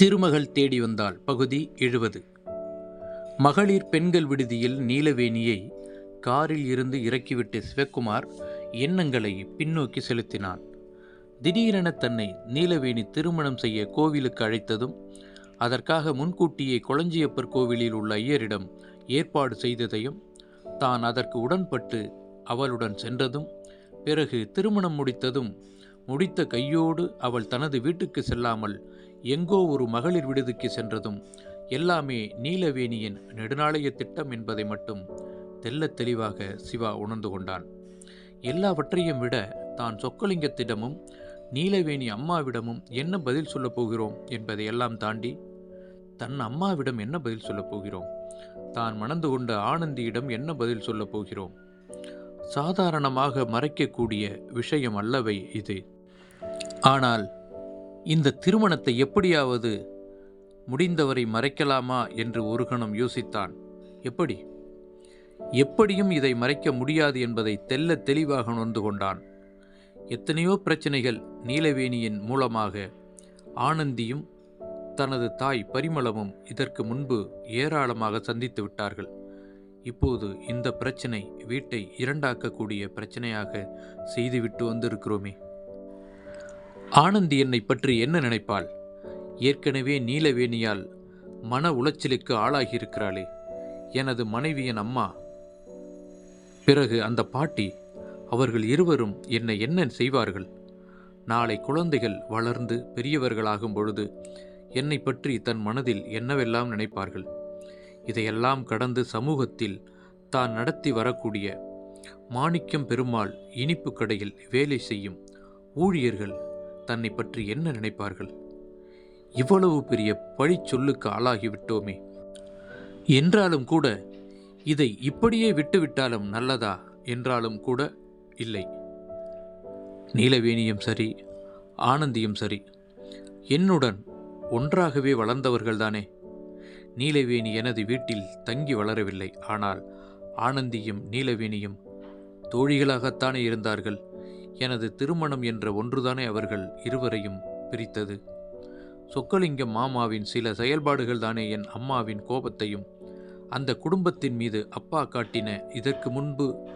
திருமகள் தேடி வந்தாள். பகுதி எழுபது. மகளிர் பெண்கள் விடுதியில் நீலவேணியை காரில் இருந்து இறக்கிவிட்டு சிவக்குமார் எண்ணங்களை பின்னோக்கி செலுத்தினான். திடீரென தன்னை நீலவேணி திருமணம் செய்ய கோவிலுக்கு அழைத்ததும் அதற்காக முன்கூட்டியே கொளஞ்சியப்பர் கோவிலில் உள்ள ஐயரிடம் ஏற்பாடு செய்ததையும் தான் அதற்கு உடன்பட்டு அவளுடன் சென்றதும் பிறகு திருமணம் முடித்ததும் முடித்த கையோடு அவள் தனது வீட்டுக்கு செல்லாமல் எங்கோ ஒரு மகளிர் விடுதிக்கு சென்றதும் எல்லாமே நீலவேணியின் நெடுநாளைய திட்டம் என்பதை மட்டும் தெல்ல தெளிவாக சிவா உணர்ந்து கொண்டான். எல்லாவற்றையும் விட தான் சொக்கலிங்கத்திடமும் நீலவேணி அம்மாவிடமும் என்ன பதில் சொல்லப் போகிறோம் என்பதை எல்லாம் தாண்டி தன் அம்மாவிடம் என்ன பதில் சொல்லப் போகிறோம்? தான் மணந்து கொண்ட ஆனந்தியிடம் என்ன பதில் சொல்லப் போகிறோம்? சாதாரணமாக மறைக்கக்கூடிய விஷயம் அல்லவை இது. ஆனால் இந்த திருமணத்தை எப்படியாவது முடிந்தவரை மறைக்கலாமா என்று ஒரு கணம் யோசித்தான். எப்படி? எப்படியும் இதை மறைக்க முடியாது என்பதை தெல்ல தெளிவாக உணர்ந்து கொண்டான். எத்தனையோ பிரச்சனைகள் நீலவேணியின் மூலமாக ஆனந்தியும் தனது தாய் பரிமளமும் இதற்கு முன்பு ஏராளமாக சந்தித்து விட்டார்கள். இப்போது இந்த பிரச்சனை வீட்டை இரண்டாக்கக்கூடிய பிரச்சனையாக செய்துவிட்டு வந்திருக்கிறோமே. ஆனந்தி என்னை பற்றி என்ன நினைப்பாள்? ஏற்கனவே நீலவேணியால் மன உளைச்சலுக்கு ஆளாகியிருக்கிறாளே எனது மனைவியின் அம்மா. பிறகு அந்த பாட்டி அவர்கள் இருவரும் என்னை என்ன செய்வார்கள்? நாளை குழந்தைகள் வளர்ந்து பெரியவர்களாகும் பொழுது என்னை பற்றி தன் மனதில் என்னவெல்லாம் நினைப்பார்கள்? இதையெல்லாம் கடந்து சமூகத்தில் தான் நடத்தி வரக்கூடிய மாணிக்கம் பெருமாள் இனிப்பு கடையில் வேலை செய்யும் ஊழியர்கள் தன்னை பற்றி என்ன நினைப்பார்கள்? இவ்வளவு பெரிய பழிச்சொல்லுக்கு ஆளாகிவிட்டோமே. என்றாலும் கூட இதை இப்படியே விட்டுவிட்டாலும் நல்லதா? என்றாலும் கூட இல்லை. நீலவேணியும் சரி ஆனந்தியும் சரி என்னுடன் ஒன்றாகவே வளர்ந்தவர்கள்தானே? நீலவேணி எனது வீட்டில் தங்கி வளரவில்லை. ஆனால் ஆனந்தியும் நீலவேணியும் தோழிகளாகத்தானே இருந்தார்கள்? எனது திருமணம் என்ற ஒன்றுதானே அவர்கள் இருவரையும் பிரித்தது. சொக்கலிங்கம் மாமாவின் சில செயல்பாடுகள் தானே என் அம்மாவின் கோபத்தையும் அந்த குடும்பத்தின் மீது அப்பா காட்டின இதற்கு முன்பு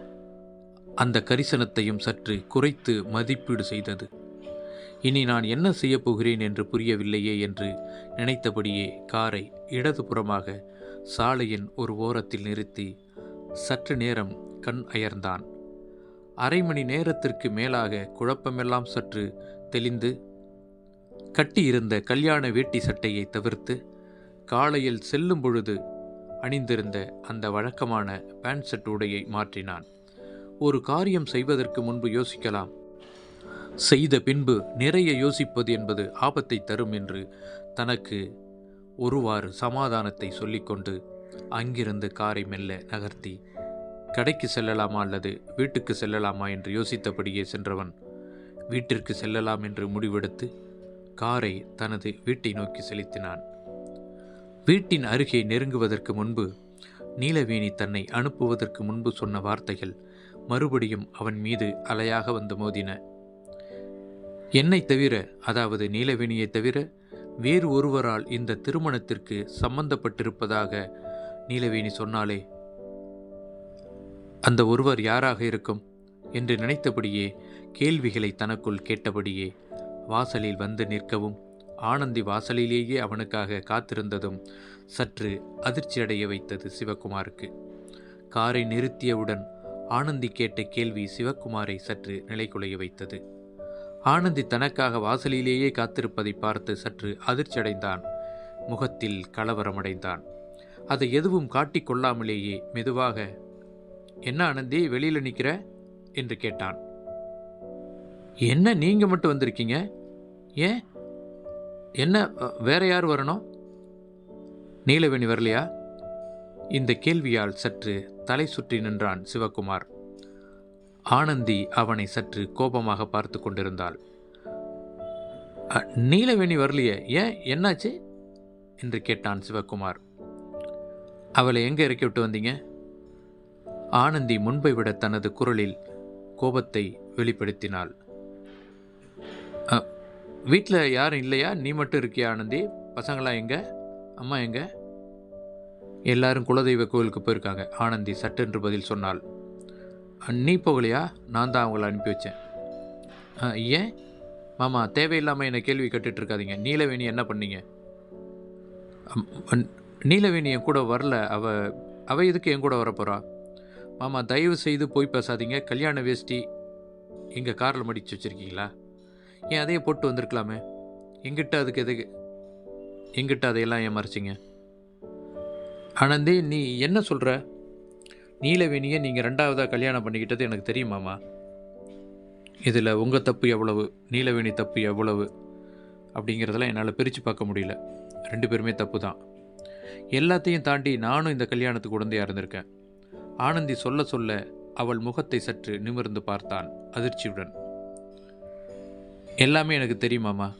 அந்த கரிசனத்தையும் சற்று குறைத்து மதிப்பீடு செய்தது. இனி நான் என்ன செய்யப் போகிறேன் என்று புரியவில்லையே என்று நினைத்தபடியே காரை இடதுபுறமாக சாலையின் ஒரு ஓரத்தில் நிறுத்தி சற்று நேரம் கண் அயர்ந்தான். அரை மணி நேரத்திற்கு மேலாக குழப்பமெல்லாம் சற்று தெளிந்து கட்டியிருந்த கல்யாண வேட்டி சட்டையை தவிர்த்து காலையில் செல்லும் பொழுது அணிந்திருந்த அந்த வழக்கமான பேண்ட் செட் உடையை மாற்றினான். ஒரு காரியம் செய்வதற்கு முன்பு யோசிக்கலாம். செய்த பின்பு நிறைய யோசிப்பது என்பது ஆபத்தை தரும் என்று தனக்கு ஒருவாறு சமாதானத்தை சொல்லிக்கொண்டு அங்கிருந்து காரை மெல்ல நகர்த்தி கடைக்கு செல்லலாமா அல்லது வீட்டுக்கு செல்லலாமா என்று யோசித்தபடியே சென்றவன் வீட்டிற்கு செல்லலாம் என்று முடிவெடுத்து காரை தனது வீட்டை நோக்கி செலுத்தினான். வீட்டின் அருகே நெருங்குவதற்கு முன்பு நீலவேணி தன்னை அனுப்புவதற்கு முன்பு சொன்ன வார்த்தைகள் மறுபடியும் அவன் மீது அலையாக வந்து மோதின. என்னை தவிர அதாவது நீலவேணியை தவிர வேறு ஒருவரால் இந்த திருமணத்திற்கு சம்பந்தப்பட்டிருப்பதாக நீலவேணி சொன்னாலே அந்த ஒருவர் யாராக இருக்கும் என்று நினைத்தபடியே கேள்விகளை தனக்குள் கேட்டபடியே வாசலில் வந்து நிற்கவும் ஆனந்தி வாசலிலேயே அவனுக்காக காத்திருந்ததும் சற்று அதிர்ச்சியடைய வைத்தது சிவகுமாருக்கு. காரை நிறுத்தியவுடன் ஆனந்தி கேட்ட கேள்வி சிவகுமாரை சற்று நிலைகுலைய வைத்தது. ஆனந்தி தனக்காக வாசலிலேயே காத்திருப்பதை பார்த்து சற்று அதிர்ச்சியடைந்தான். முகத்தில் கலவரமடைந்தான். அதை எதுவும் காட்டிக்கொள்ளாமலேயே மெதுவாக என்ன ஆனந்தி வெளியில் நிற்கிற என்று கேட்டான். என்ன நீங்கள் மட்டும் வந்திருக்கீங்க? ஏன்? என்ன வேற யார் வரணும்? நீலவேணி வரலையா? இந்த கேள்வியால் சற்று தலை சுற்றி நின்றான் சிவகுமார். ஆனந்தி அவனை சற்று கோபமாக பார்த்து கொண்டிருந்தாள். நீலவேணி வரலையே ஏன் என்னாச்சு? என்று கேட்டான் சிவகுமார். அவளை எங்கே இறக்கி விட்டு வந்தீங்க? ஆனந்தி முன்பை விட தனது குரலில் கோபத்தை வெளிப்படுத்தினாள். வீட்டில் யாரும் இல்லையா? நீ மட்டும் இருக்கியா ஆனந்தி? பசங்களாம் எங்கே? அம்மா எங்கே? எல்லாரும் குலதெய்வ கோவிலுக்கு போயிருக்காங்க ஆனந்தி சட்டென்று பதில் சொன்னாள். நீ போகலையா? நான் தான் அவங்கள அனுப்பி வச்சேன். ஏன்? மாமா தேவையில்லாமல் என்னை கேள்வி கேட்டுட்டு நீலவேணி என்ன பண்ணீங்க? அம், நீலவேணி என் கூட வரல. அவ அவ எதுக்கு என் கூட வரப்போகிறா மாமா தயவு செய்து போய் பேசாதீங்க. கல்யாண வேஷ்டி எங்கள் காரில் மடித்து வச்சுருக்கீங்களா? ஏன் அதையே போட்டு வந்திருக்கலாமே? எங்கிட்ட அதுக்கு எதுக்கு? எங்கிட்ட அதையெல்லாம் ஏன் மறைச்சிங்க? ஆனந்தி நீ என்ன சொல்கிற நீலவேணியை நீங்கள் ரெண்டாவதாக கல்யாணம் பண்ணிக்கிட்டது எனக்கு தெரியுமாமா இதில் உங்கள் தப்பு எவ்வளவு நீலவேணி தப்பு எவ்வளவு அப்படிங்கிறதெல்லாம் என்னால் பிரித்து பார்க்க முடியல. ரெண்டு பேருமே தப்பு தான் எல்லாத்தையும் தாண்டி நானும் இந்த கல்யாணத்துக்கு உடந்தையாக இருந்திருக்கேன். ஆனந்தி சொல்ல சொல்ல அவள் முகத்தை சற்று நிமிர்ந்து பார்த்தான் அதிர்ச்சியுடன். எல்லாமே எனக்கு தெரியுமாமா?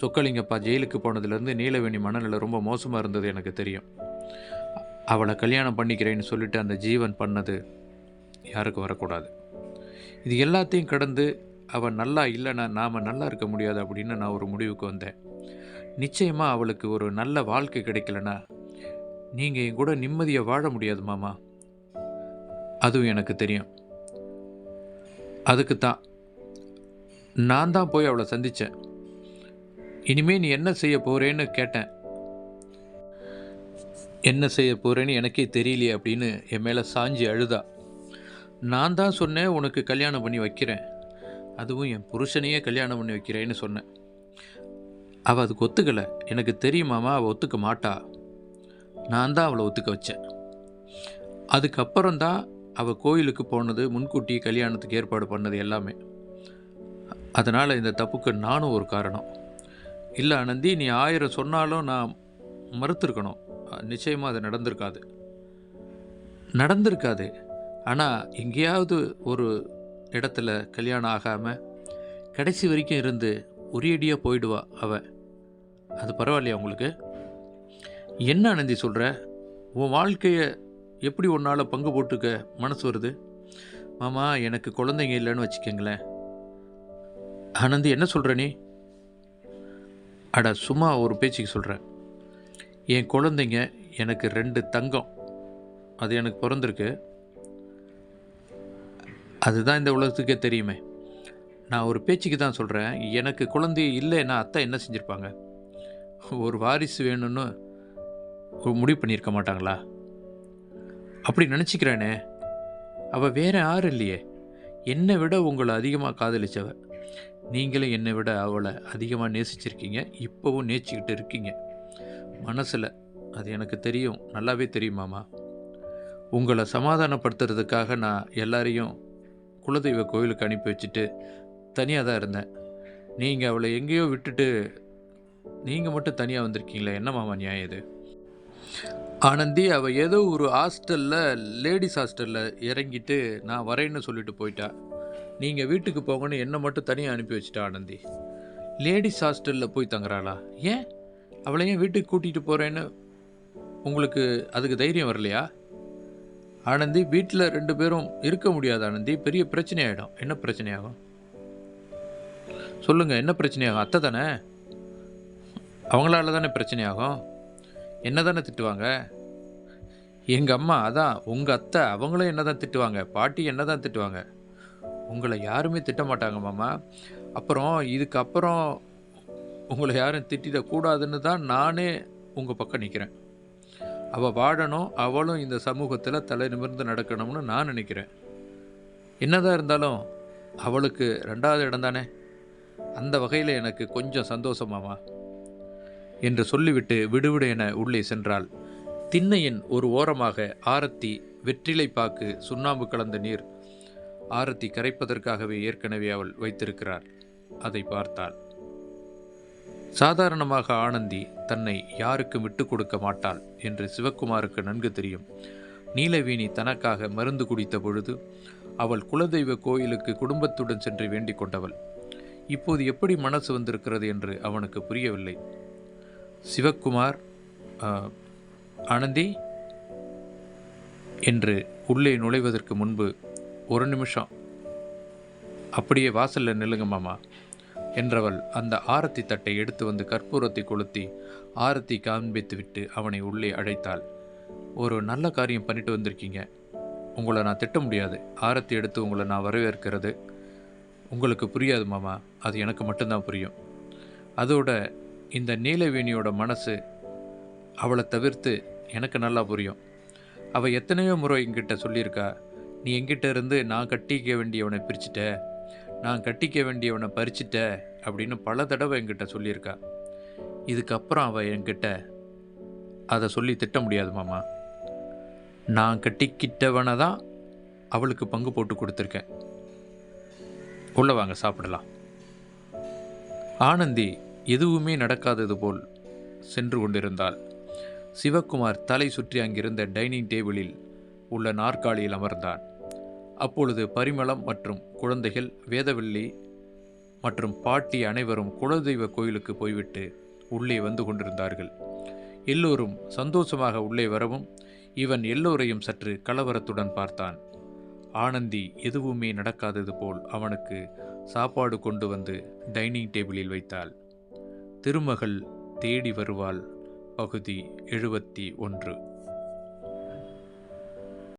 சொக்கலிங்கப்பா ஜெயிலுக்கு போனதுலேருந்து நீலவேணி மனநிலை ரொம்ப மோசமாக இருந்தது எனக்கு தெரியும். அவளை கல்யாணம் பண்ணிக்கிறேன்னு சொல்லிட்டு அந்த ஜீவன் பண்ணது யாருக்கும் வரக்கூடாது. இது எல்லாத்தையும் கடந்து அவள் நல்லா இல்லைன்னா நாம் நல்லா இருக்க முடியாது அப்படின்னு நான் ஒரு முடிவுக்கு வந்தேன். நிச்சயமாக அவளுக்கு ஒரு நல்ல வாழ்க்கை கிடைக்கலனா நீங்கள் என் கூட நிம்மதியை வாழ முடியாது மாமா. அதுவும் எனக்கு தெரியும். அதுக்கு தான். நான் தான் போய் அவளை சந்தித்தேன் இனிமே நீ என்ன செய்ய போகிறேன்னு கேட்டேன். என்ன செய்ய போகிறேன்னு எனக்கே தெரியலையே அப்படின்னு என் மேலே சாஞ்சி அழுதா. நான் தான் சொன்னேன் உனக்கு கல்யாணம் பண்ணி வைக்கிறேன். அதுவும் என் புருஷனையே கல்யாணம் பண்ணி வைக்கிறேன்னு சொன்னேன். அவள் அதுக்கு ஒத்துக்கலை. எனக்கு தெரியுமாமா அவள் ஒத்துக்க மாட்டா. நான் தான் அவளை ஒத்துக்க வச்சேன். அதுக்கப்புறம் தான் அவள் கோயிலுக்கு போனது முன்கூட்டி கல்யாணத்துக்கு ஏற்பாடு பண்ணது எல்லாமே. அதனால் இந்த தப்புக்கு நானும் ஒரு காரணம். இல்லை ஆனந்தி நீ ஆயிரம் சொன்னாலும் நான் மறுத்திருக்கணும். நிச்சயமாக அது நடந்திருக்காது. நடந்திருக்காது. ஆனால் எங்கேயாவது ஒரு இடத்துல கல்யாணம் ஆகாமல் கடைசி வரைக்கும் இருந்து ஒரேடியாக போயிடுவா அவ. அது பரவாயில்லையா உங்களுக்கு? என்ன ஆனந்தி சொல்கிற உன் வாழ்க்கையை எப்படி உன்னால் பங்கு போட்டுக்க மனசு வருது? மாமா எனக்கு குழந்தைங்க இல்லைன்னு வச்சுக்கோங்களேன். ஆனந்தி என்ன சொல்கிற நீ? அட சும்மா ஒரு பேச்சுக்கு சொல்கிறேன் என் குழந்தைங்க எனக்கு ரெண்டு தங்கம். அது எனக்கு பிறந்திருக்கு. அதுதான் இந்த உலகத்துக்கே தெரியுமே. நான் ஒரு பேச்சுக்கு தான் சொல்கிறேன் எனக்கு குழந்தை இல்லைன்னா அத்தை என்ன செஞ்சுருப்பாங்க? ஒரு வாரிசு வேணும்னு முடிவு பண்ணியிருக்க மாட்டாங்களா? அப்படி நினச்சிக்கிறேனே. அவள் வேற யாரும் இல்லையே. என்னை விட உங்களை அதிகமாக காதலிச்சவ. நீங்களும் என்னை விட அவளை அதிகமாக நேசிச்சிருக்கீங்க. இப்போவும் நேசிக்கிட்டு இருக்கீங்க. மனசில் அது எனக்கு தெரியும். நல்லாவே தெரியுமாமா உங்களை சமாதானப்படுத்துறதுக்காக நான் எல்லாரையும் குலதெய்வ கோயிலுக்கு அனுப்பி வச்சுட்டு தனியாக தான் இருந்தேன். நீங்கள் அவளை எங்கேயோ விட்டுட்டு நீங்கள் மட்டும் தனியாக வந்திருக்கீங்களே. என்ன மாமா நியாயம் இது? ஆனந்தி அவள் ஏதோ ஒரு ஹாஸ்டலில் லேடிஸ் ஹாஸ்டலில் இறங்கிட்டு நான் வரேன்னு சொல்லிட்டு போயிட்டா. நீங்கள் வீட்டுக்கு போங்கன்னு என்னை மட்டும் தனியாக அனுப்பி வச்சுட்டா ஆனந்தி. லேடிஸ் ஹாஸ்டலில் போய் தங்குறாளா? ஏன்? அவளை ஏன் வீட்டுக்கு கூட்டிகிட்டு போகிறேன்னு உங்களுக்கு அதுக்கு தைரியம் வரலையா? ஆனந்தி வீட்டில் ரெண்டு பேரும் இருக்க முடியாது ஆனந்தி. பெரிய பிரச்சனை ஆகிடும் என்ன பிரச்சனையாகும்? சொல்லுங்கள் என்ன பிரச்சனையாகும்? அத்தை தானே? அவங்களால தானே பிரச்சனையாகும்? என்ன தானே திட்டுவாங்க? எங்கள் அம்மா அதான் உங்கள் அத்தை அவங்களும் என்ன தான் திட்டுவாங்க? பாட்டி என்ன தான் திட்டுவாங்க? உங்களை யாருமே திட்ட மாட்டாங்க மாமா. அப்புறம் இதுக்கப்புறம் உங்களை யாரும் திட்டிடக்கூடாதுன்னு தான் நானே உங்கள் பக்கம் நிற்கிறேன் அவள் வாழணும் அவளும் இந்த சமூகத்தில் தலை நிமிர்ந்து நடக்கணும்னு நான் நினைக்கிறேன். என்னதான் இருந்தாலும் அவளுக்கு ரெண்டாவது இடம் தானே அந்த வகையில் எனக்கு கொஞ்சம் சந்தோஷமாமா என்று சொல்லிவிட்டு விடுவிடு என உள்ளே சென்றாள். திண்ணையின் ஒரு ஓரமாக ஆரத்தி வெற்றிலை பாக்கு சுண்ணாம்பு கலந்த நீர் ஆரத்தி கரைப்பதற்காகவே ஏற்கனவே அவள் வைத்திருக்கிறார். அதை பார்த்தாள். சாதாரணமாக ஆனந்தி தன்னை யாருக்கும் விட்டு கொடுக்க மாட்டாள் என்று சிவக்குமாருக்கு நன்கு தெரியும். நீலவேணி தனக்காக மருந்து குடித்த பொழுது அவள் குலதெய்வ கோயிலுக்கு குடும்பத்துடன் சென்று வேண்டிக் கொண்டவள். இப்போது எப்படி மனசு வந்திருக்கிறது என்று அவனுக்கு புரியவில்லை. சிவக்குமார் ஆனந்தி என்று உள்ளே நுழைவதற்கு முன்பு ஒரு நிமிஷம். அப்படியே வாசலில் நில்லுங்க மாமா என்றவள் அந்த ஆரத்தி தட்டை எடுத்து வந்து கற்பூரத்தை கொளுத்தி ஆரத்தி காண்பித்துவிட்டு அவனை உள்ளே அழைத்தாள். ஒரு நல்ல காரியம் பண்ணிட்டு வந்திருக்கீங்க. உங்களை நான் திட்ட முடியாது. ஆரத்தி எடுத்து உங்களை நான் வரவேற்கிறது. உங்களுக்கு புரியாது மாமா. அது எனக்கு மட்டும்தான் புரியும். அதோட இந்த நீலவேணியோட மனசு அவளை தவிர்த்து எனக்கு நல்லா புரியும். அவள் எத்தனையோ முறை என்கிட்ட சொல்லியிருக்கா நீ என்கிட்ட இருந்து நான் கட்டிக்க வேண்டியவனை பிரிச்சிட்ட நான் கட்டிக்க வேண்டியவனை பறிச்சிட்ட அப்படின்னு பல தடவை என்கிட்ட சொல்லியிருக்கா. இதுக்கப்புறம் அவள் என்கிட்ட அதை சொல்லி திட்ட முடியாது மாமா. நான் கட்டிக்கிட்டவனை தான் அவளுக்கு பங்கு போட்டு கொடுத்துருக்கேன். உள்ள வாங்க சாப்பிடலாம். ஆனந்தி எதுவுமே நடக்காதது போல் சென்று கொண்டிருந்தாள். சிவக்குமார் தலை சுற்றி அங்கிருந்த டைனிங் டேபிளில் உள்ள நாற்காலியில் அமர்ந்தான். அப்பொழுது பரிமளம் மற்றும் குழந்தைகள் வேதவெள்ளி மற்றும் பாட்டி அனைவரும் குலதெய்வ கோயிலுக்கு போய்விட்டு உள்ளே வந்து கொண்டிருந்தார்கள். எல்லோரும் சந்தோஷமாக உள்ளே வரவும் இவன் எல்லோரையும் சற்று கலவரத்துடன் பார்த்தான். ஆனந்தி எதுவுமே நடக்காதது போல் அவனுக்கு சாப்பாடு கொண்டு வந்து டைனிங் டேபிளில் வைத்தாள். திருமகள் தேடி வருவாள். பகுதி எழுபத்தி ஒன்று.